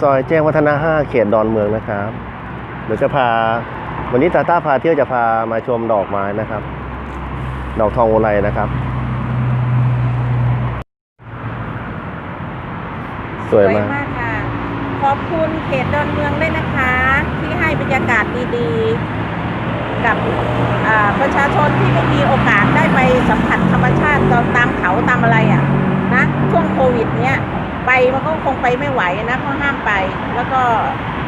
ซอยแจ้งวัฒนะ 5 เขตดอนเมืองนะครับเดี๋ยวจะพา วันนี้ตาต้าพาเที่ยวจะพามาชมดอกไม้นะครับ ดอกทองโอไลนะครับ สวยมากค่ะ ขอบคุณเขตดอนเมืองด้วยนะคะ ที่ให้บรรยากาศดีๆ กับประชาชนที่ไม่มีโอกาส มันก็คงไปไม่ไหวนะเพราะห้ามไป แล้วก็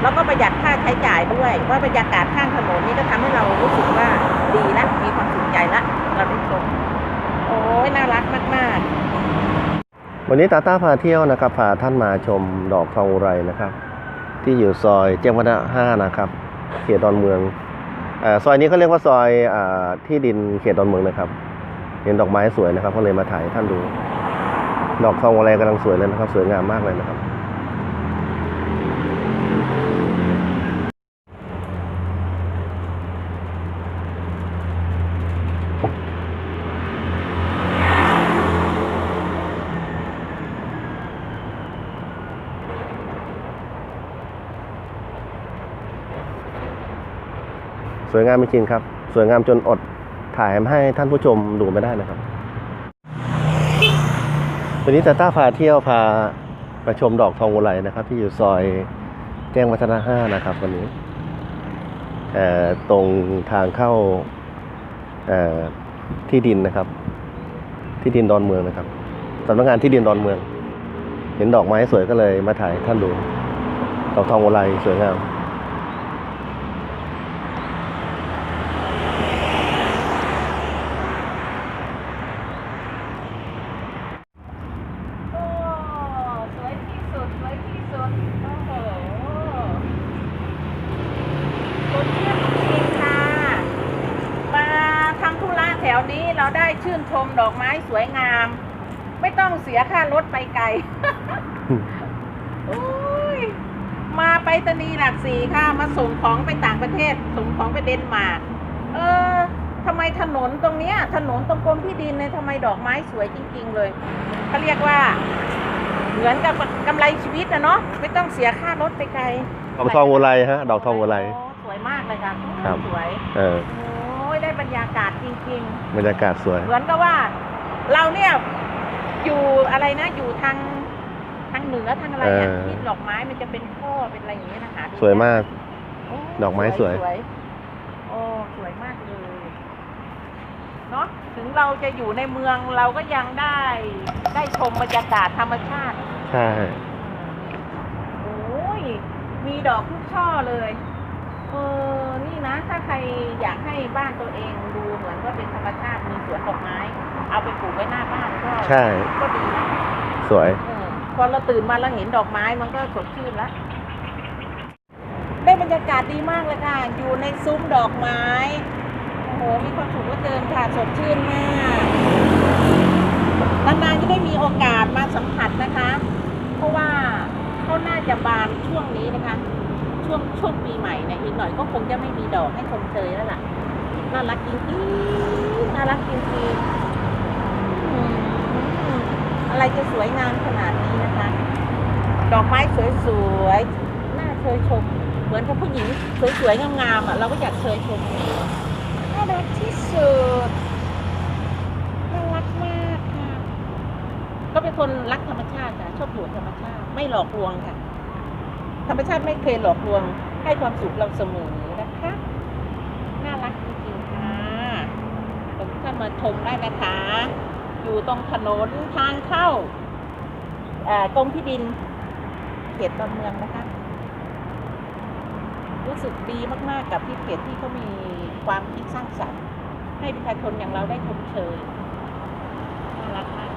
แล้วก็ประหยัดค่าใช้จ่ายด้วยว่าบรรยากาศข้างถนนนี่ก็ทำให้เรารู้สึกว่าดีนะ มีความสุขใจละเราได้ชมโอ้ยน่ารักมากๆ วันนี้ตาต้าพาเที่ยวนะครับพาท่านมาชมดอกทองไรนะครับ ที่อยู่ซอยแจ้งวัฒนะ5นะครับ เขตดอนเมืองอซอยนี้เขาเรียกว่าซอยอที่ดินเขตดอนเมืองนะครับ เห็นดอกไม้สวยนะครับก็เลยมาถ่ายท่านดู ดอกทองอุไรกำลังสวยเลยนะครับ สวยงามมากเลยนะครับ สวยงามจริงครับ สวยงามจนอดถ่ายให้ท่านผู้ชมดูไม่ได้นะครับ วันนี้ตาต้าพาเที่ยวพาไปชมดอกทองอุไรนะครับ ที่อยู่ซอยแจ้งวัฒนะห้านะครับวันนี้ตรงทางเข้าที่ดินนะครับ ที่ดินดอนเมืองนะครับสำนักงานที่ดินดอนเมือง เห็นดอกไม้สวยก็เลยมาถ่ายท่านดูดอกทองอุไรสวยงาม โอ้ สวยที่สุด สวยที่สุด โอ้โหสดชื่นจริงๆค่ะ มาทำธุระแถ วนี้เราได้ชื่นชมดอกไม้สวยงาม ไม่ต้องเสียค่ารถไปไกลโอ้ยมาไปตนีย์หลักสี่ค่ะ มาส่งของไปต่างประเทศ ส่งของไปเดนมาร์กเออทำไมถนนตรงเนี้ย ถนนตรงกรมที่ดินเนี่ยทำไมดอกไม้สวยจริง ๆ เลยเขาเรียกว่า เหมือนกับกำไรชีวิตนะเนาะไม่ต้องเสียค่ารถไปไกลดอกทองอุไรฮะ ดอกทองอุไรโสวยมากเลยค่ะครับสวย เออโอ้ ยได้บรรยากาศจริง บรรยากาศสวย ๆ เหมือนกับว่า เราเนี่ยอยู่อะไรนะอยู่ทางทางเหนือทางอะไรอะเออ ที่ดอกไม้มันจะเป็นช่อเป็นอะไรอย่างเงี้ยนะคะสวยมากโอ้ดอกไม้สวย โอ้สวยมากเลยเนาะถึงเราจะอยู่ในเมืองเราก็ยังได้ได้ชมบรรยากาศธรรมชาติ ใช่ โอ้ย มีดอกทุกช่อเลย เออนี่นะ ถ้าใครอยากให้บ้านตัวเองดูเหมือนว่าเป็นธรรมชาติมีสวนดอกไม้ เอาไปปลูกไว้หน้าบ้านก็ใช่ ก็ดีนะสวย เออพอเราตื่นมาเราเห็นดอกไม้มันก็สดชื่นแล้วได้บรรยากาศดีมากเลยค่ะ อยู่ในซุ้มดอกไม้ โอ้โห มีความสุขเหลือเกินค่ะสดชื่นมากนานๆจะได้มีโอกาสมาสัมผัสนะคะ เพราะว่าเขาน่าจะบานช่วงนี้นะคะ ช่วงช่วงปีใหม่เนี่ยอีกหน่อยก็คงจะไม่มีดอกให้ชมเชยแล้วล่ะน่ารักจริงๆน่ารักจริงๆอะไรจะสวยงามขนาดนี้นะคะ ดอกไม้สวยๆน่าเชยชม เหมือนกับผู้หญิงสวยๆงามๆอะเราก็อยากเชยชมน่ารักที่สุดน่ารักมากค่ะก็เป็นคนรักธรรมชาติค่ะชอบอยู่ธรรมชาติไม่หลอกลวงค่ะ ธรรมชาติไม่เคยหลอกลวง ให้ความสุขเราเสมอนะคะ น่ารักจริงๆค่ะทุกท่านมาชมได้นะคะ อยู่ตรงถนนทางเข้าอกรมที่ดิน เขตดอนเมืองนะคะ รู้สึกดีมากๆกับที่เขตที่เขามีความคิดสร้างสรรค์ ให้ประชาชนอย่างเราได้ชมเชยน่ารักมาก